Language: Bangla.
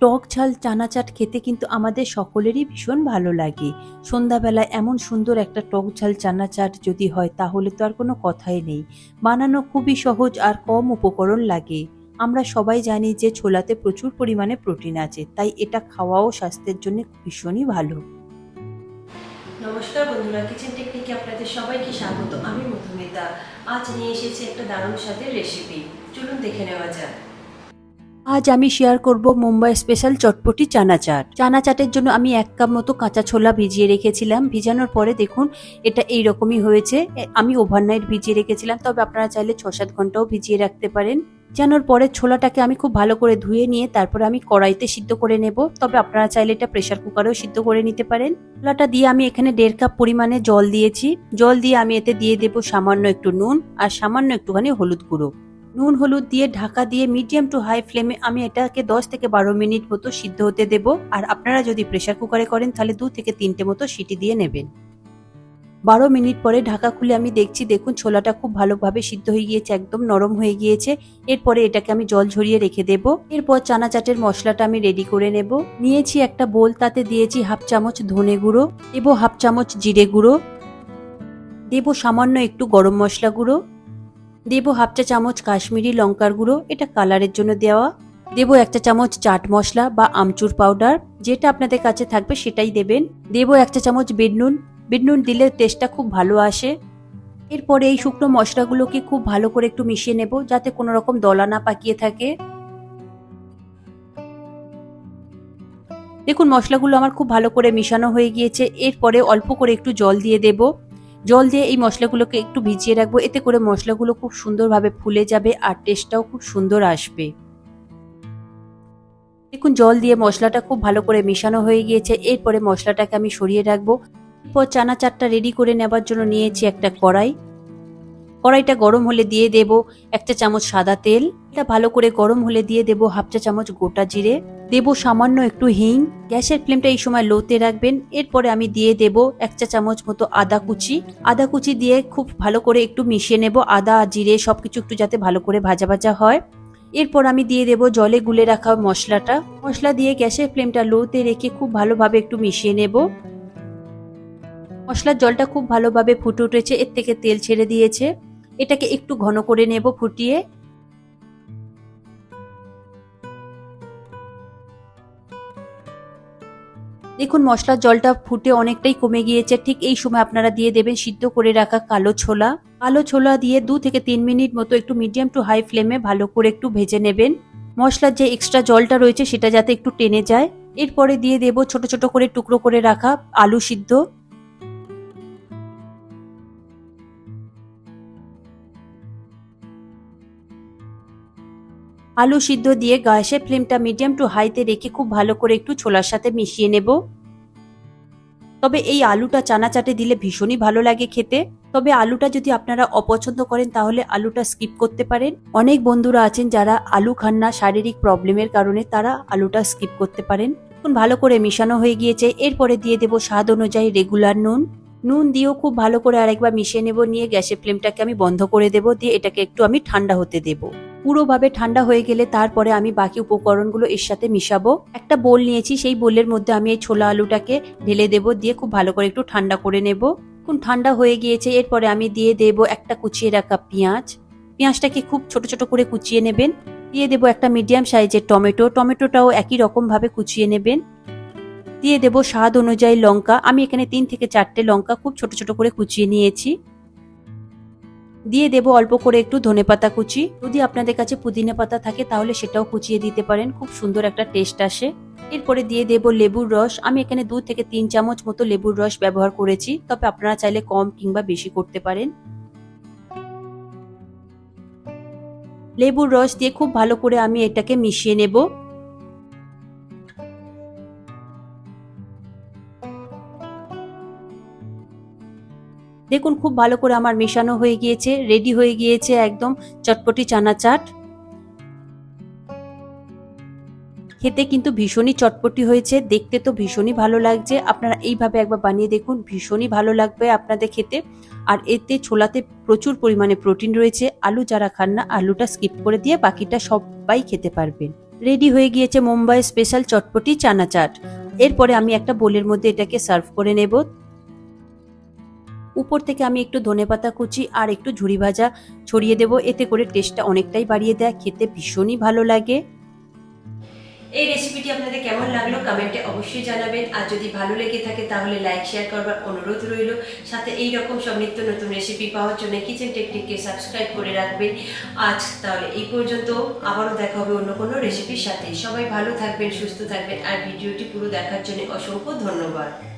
টক ঝাল, চানাচাট খেতে কিন্তু আমাদের সকলেরই ভীষণ ভালো লাগে। সন্ধ্যাবেলায় এমন সুন্দর একটা টক ঝাল, চানাচাট যদি হয়, তাহলে তো আর কোনো কথাই নেই। বানানো খুবই সহজ আর কম উপকরণ লাগে। আমরা সবাই জানি যে ছোলাতে প্রচুর পরিমাণে প্রোটিন আছে, তাই এটা খাওয়াও স্বাস্থ্যের জন্য ভীষণই ভালো। নমস্কার বন্ধুরা কিচেন টেকনিকে আপনাদের সবাইকে স্বাগত। আমি মধুমিতা। আজ নিয়ে এসেছি একটা দারুণ স্বাদের রেসিপি চলুন দেখে নেওয়া যাক। আজ আমি শেয়ার করব মুম্বাই স্পেশাল চটপটি চানা চাট। চানা চাটের জন্য আমি এক কাপ মতো কাঁচা ছোলা ভিজিয়ে রেখেছিলাম। ভিজানোর পরে দেখুন, এটা এই রকমই হয়েছে আমি ওভারনাইট ভিজিয়ে রেখেছিলাম। তবে আপনারা চাইলে ছ সাত ঘন্টাও ভিজিয়ে রাখতে পারেন। জানোর পরে ছোলাটাকে আমি খুব ভালো করে ধুয়ে নিয়ে তারপরে আমি কড়াইতে সিদ্ধ করে নেব। তবে আপনারা চাইলে এটা প্রেশার কুকারেও সিদ্ধ করে নিতে পারেন। ছোলাটা দিয়ে আমি এখানে দেড় কাপ পরিমাণে জল দিয়েছি। জল দিয়ে আমি এতে দিয়ে দেব সামান্য একটু নুন আর সামান্য একটুখানি হলুদ গুঁড়ো। নুন, হলুদ দিয়ে ঢাকা দিয়ে মিডিয়াম টু হাই ফ্লেমে আমি এটাকে দশ থেকে বারো মিনিট মতো সিদ্ধ হতে দেব। আর আপনারা যদি প্রেশার কুকারে করেন, তাহলে দু থেকে তিনটে মতো সিটি দিয়ে নেবেন। বারো মিনিট পরে ঢাকা খুলে আমি দেখছি, দেখুন ছোলাটা খুব ভালোভাবে সিদ্ধ হয়ে গিয়েছে, একদম নরম হয়ে গিয়েছে। এরপরে এটাকে আমি জল ঝরিয়ে রেখে দেব। এরপর চানা চাটের মশলাটা আমি রেডি করে নেব। নিয়েছি একটা বোল, তাতে দিয়েছি হাফ চামচ ধনে গুঁড়ো, দেবো হাফ চামচ জিরে গুঁড়ো, দেবো সামান্য একটু গরম মশলা গুঁড়ো। দেবো হাফ চা চামচ কাশ্মীরি লঙ্কার গুঁড়ো, এটা কালারের জন্য দেওয়া। দেবো একটা চামচ চাট মশলা বা আমচুর পাউডার, যেটা আপনাদের কাছে থাকবে সেটাই দেবেন। দেবো একটা চামচ বিট নুন বিট নুন দিলে টেস্টটা খুব ভালো আসে। এরপরে এই শুকনো মশলাগুলোকে খুব ভালো করে একটু মিশিয়ে নেব, যাতে কোনো রকম দলা না পাকিয়ে থাকে। দেখুন, মশলাগুলো আমার খুব ভালো করে মিশানো হয়ে গিয়েছে। এরপরে অল্প করে একটু জল দিয়ে দেব। জল দিয়ে এই মশলাগুলোকে একটু ভিজিয়ে রাখব। এতে করে মশলাগুলো খুব সুন্দরভাবে ফুলে যাবে আর টেস্টটাও খুব সুন্দর আসবে। দেখুন, জল দিয়ে মশলাটা খুব ভালো করে মেশানো হয়ে গিয়েছে। এরপরে মশলাটাকে আমি সরিয়ে রাখব। এরপর চানা চারটা রেডি করে নেবার জন্য নিয়েছি একটা কড়াই। কড়াইটা গরম হলে দিয়ে দেব একটা চামচ সাদা তেল। এটা ভালো করে গরম হলে দিয়ে দেব হাফ চা চামচ গোটা জিরে। দেব সামান্য একটু হিং। গ্যাসের ফ্লেমটা এই সময় লোতে রাখবেন। এরপরে আমি দিয়ে দেব এক চা চামচ মতো আদা কুচি। আদা কুচি দিয়ে খুব ভালো করে একটু মিশিয়ে নেব। আদা, জিরে সবকিছু একটু যাতে ভালো করে ভাজা ভাজা হয়। এরপর আমি দিয়ে দেব জলে গুলে রাখা মশলাটা। মশলা দিয়ে গ্যাসের ফ্লেমটা লোতে রেখে খুব ভালোভাবে একটু মিশিয়ে নেব। মশলার জলটা খুব ভালোভাবে ফুটে উঠেছে। এর থেকে তেল ছেড়ে দিয়েছে। এটাকে একটু ঘন করে নেব, ফুটিয়ে। দেখুন, মশলার জলটা ফুটে অনেকটাই কমে গিয়েছে। ঠিক এই সময় আপনারা দিয়ে দেবেন সিদ্ধ করে রাখা কালো ছোলা। কালো ছোলা দিয়ে দু থেকে তিন মিনিট মতো একটু মিডিয়াম টু হাই ফ্লেমে ভালো করে একটু ভেজে নেবেন। মশলার যে এক্সট্রা জলটা রয়েছে, সেটা যাতে একটু টেনে যায়। এরপরে দিয়ে দেব ছোট ছোট করে টুকরো করে রাখা আলু সিদ্ধ। আলু সিদ্ধ দিয়ে গ্যাসের ফ্লেমটা মিডিয়াম টু হাইতে রেখে খুব ভালো করে একটু ছোলার সাথে মিশিয়ে নেব। তবে এই আলুটা চানা চাটে দিলে ভীষণই ভালো লাগে খেতে। তবে আলুটা যদি আপনারা অপছন্দ করেন তাহলে আলুটা স্কিপ করতে পারেন। অনেক বন্ধুরা আছেন যারা আলু খান না, শারীরিক প্রবলেমের কারণে তারা আলুটা স্কিপ করতে পারেন। এখন ভালো করে মিশানো হয়ে গিয়েছে। এরপরে দিয়ে দেব স্বাদ অনুযায়ী রেগুলার নুন। নুন দিয়েও খুব ভালো করে আরেকবার মিশিয়ে নেব। নিয়ে গ্যাসের ফ্লেমটাকে আমি বন্ধ করে দেব। দিয়ে এটাকে একটু আমি ঠান্ডা হতে দেবো। পুরোভাবে ঠান্ডা হয়ে গেলে তারপরে আমি বাকি উপকরণগুলো এর সাথে মিশাবো। একটা বোল নিয়েছি, সেই বোলের মধ্যে আমি এই ছোলা আলুটাকে ঢেলে দেব, দিয়ে খুব ভালো করে একটু ঠান্ডা করে নেব। এখন ঠান্ডা হয়ে গিয়েছে, এরপরে আমি দিয়ে দেব একটা কুচিয়ে রাখা পেঁয়াজ। পেঁয়াজটাকে খুব ছোট ছোট করে কুচিয়ে নেবেন। দিয়ে দেব একটা মিডিয়াম সাইজের টমেটো, টমেটোটাও একই রকম ভাবে কুচিয়ে নেবেন। দিয়ে দেব স্বাদ অনুযায়ী লঙ্কা। আমি এখানে তিন থেকে চারটে লঙ্কা খুব ছোট ছোট করে কুচিয়ে নিয়েছি। দিয়ে দেব অল্প করে একটু ধনেপাতা কুচি। যদি আপনাদের কাছে পুদিনা পাতা থাকে তাহলে সেটাও কুচিয়ে দিতে পারেন, খুব সুন্দর একটা টেস্ট আসে। এরপরে দিয়ে দেব লেবুর রস। আমি এখানে দু থেকে তিন চামচ মতো লেবুর রস ব্যবহার করেছি, তবে আপনারা চাইলে কম কিংবা বেশি করতে পারেন। লেবুর রস দিয়ে খুব ভালো করে আমি এটাকে মিশিয়ে নেব। দেখুন, খুব ভালো করে আমার মেশানো হয়ে গিয়েছে রেডি হয়ে গিয়েছে একদম চটপটি চানা চাট খেতে কিন্তু ভীষণই চটপটি হয়েছে, দেখতে তো ভীষণই ভালো লাগছে। আপনারা এইভাবে একবার বানিয়ে দেখুন, ভীষণই ভালো লাগবে আপনাদের খেতে। আর এতে ছোলাতে প্রচুর পরিমাণে প্রোটিন রয়েছে, আলু যারা খান না, আলুটা স্কিপ করে দিয়ে বাকিটা সবাই খেতে পারবেন। রেডি হয়ে গিয়েছে মুম্বাই স্পেশাল চটপটি চানা চাট এরপরে আমি একটা বোলের মধ্যে এটাকে সার্ভ করে নেব। উপর থেকে আমি একটু ধনেপাতা কুচি আর একটু ঝুড়ি ভাজা ছড়িয়ে দেব। এতে করে টেস্টটা অনেকটাই বাড়িয়ে দেয়। খেতে ভীষণই ভালো লাগে। এই রেসিপিটি আপনাদের কেমন লাগল? কমেন্টে অবশ্যই জানাবেন। আর যদি ভালো লেগে থাকে, তাহলে লাইক শেয়ার করবার অনুরোধ রইল। সাথে এই রকম সব নিত্য নতুন রেসিপি পাওয়ার জন্য কিচেন টেকনিককে সাবস্ক্রাইব করে রাখবেন। আজ তাহলে এই পর্যন্ত। আবারও দেখা হবে অন্য কোনো রেসিপির সাথে। সবাই ভালো থাকবেন, সুস্থ থাকবেন। আর ভিডিওটি পুরো দেখার জন্য অসংখ্য ধন্যবাদ।